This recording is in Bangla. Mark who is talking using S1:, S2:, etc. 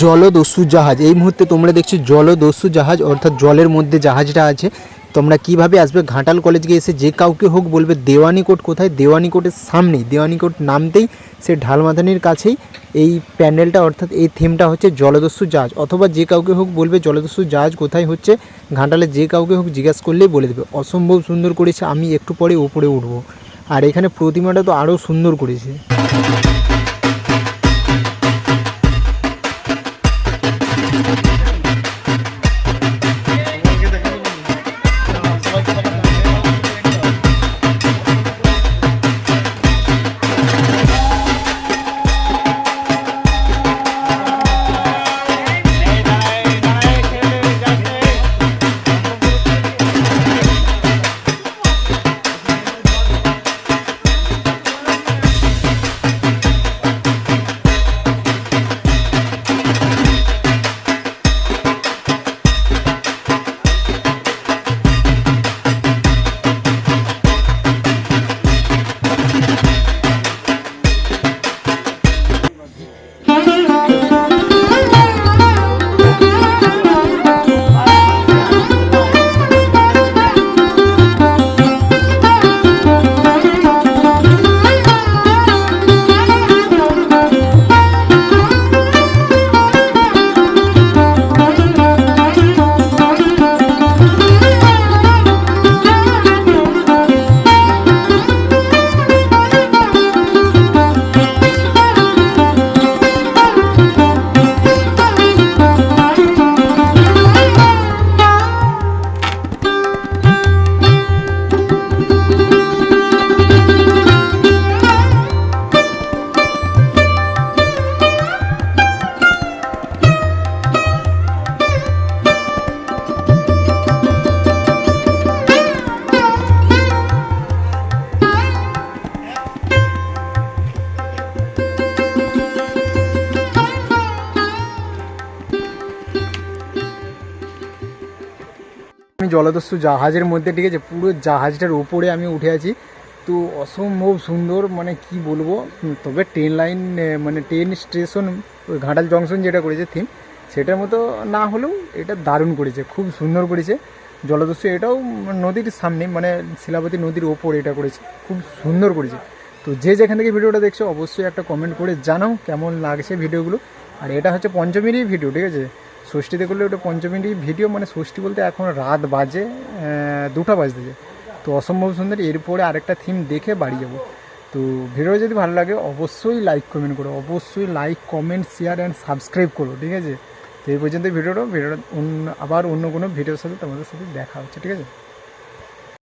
S1: জলদস্যু জাহাজ। এই মুহূর্তে তোমরা দেখছ জলদস্যু জাহাজ, অর্থাৎ জলের মধ্যে জাহাজটা আছে। তোমরা কীভাবে আসবে? ঘাটাল কলেজকে এসে যে কাউকে হোক বলবে, দেওয়ানিকোট কোথায়? দেওয়ানিকোটের সামনেই, দেওয়ানিকোট নামতেই সে ঢালমাথানির কাছেই এই প্যান্ডেলটা, অর্থাৎ এই থিমটা হচ্ছে জলদস্যু জাহাজ। অথবা যে কাউকে হোক বলবে, জলদস্যু জাহাজ কোথায় হচ্ছে? ঘাটালে যে কাউকে হোক জিজ্ঞাসা করলেই বলে দেবে। অসম্ভব সুন্দর করেছে, আমি একটু পরে উপরে উঠবো। আর এখানে প্রতিমাটা তো আরও সুন্দর করেছে। আমি জলদস্যু জাহাজের মধ্যে, ঠিক আছে? পুরো জাহাজটার উপরে আমি উঠে আছি। তো অসম্ভব সুন্দর মানে কি বলব? তবে ট্রেন লাইন মানে ট্রেন স্টেশন ঘাটাল জংশন যেটা করেছে থিম সেটার মতো না হলেও এটা দারুণ করেছে, খুব সুন্দর করেছে। জলদস্যু এটাও নদীর সামনে মানে শিলাবতী নদীর ওপর এটা করেছে, খুব সুন্দর করেছে। তো যে যেখান থেকে ভিডিওটা দেখছ, অবশ্যই একটা কমেন্ট করে জানাও কেমন লাগছে ভিডিওগুলো। আর এটা হচ্ছে পঞ্চমীরই ভিডিও ঠিক আছে? ষষ্ঠীতে করলে ওটা পঞ্চমীরই ভিডিও মানে ষষ্ঠী বলতে এখন রাত বাজে দুটো বাজতে বাজতেছে তো অসম্ভব সুন্দর, এরপরে আরেকটা থিম দেখে বাড়ি যাব। তো ভিডিও যদি ভালো লাগে, অবশ্যই লাইক কমেন্ট করো। অবশ্যই like comment share and subscribe করো, ঠিক আছে? তো এই পর্যন্ত ভিডিওটা ভিডিওটা আবার অন্য কোনো ভিডিওর সাথে তোমাদের সাথে দেখা হচ্ছে, ঠিক আছে?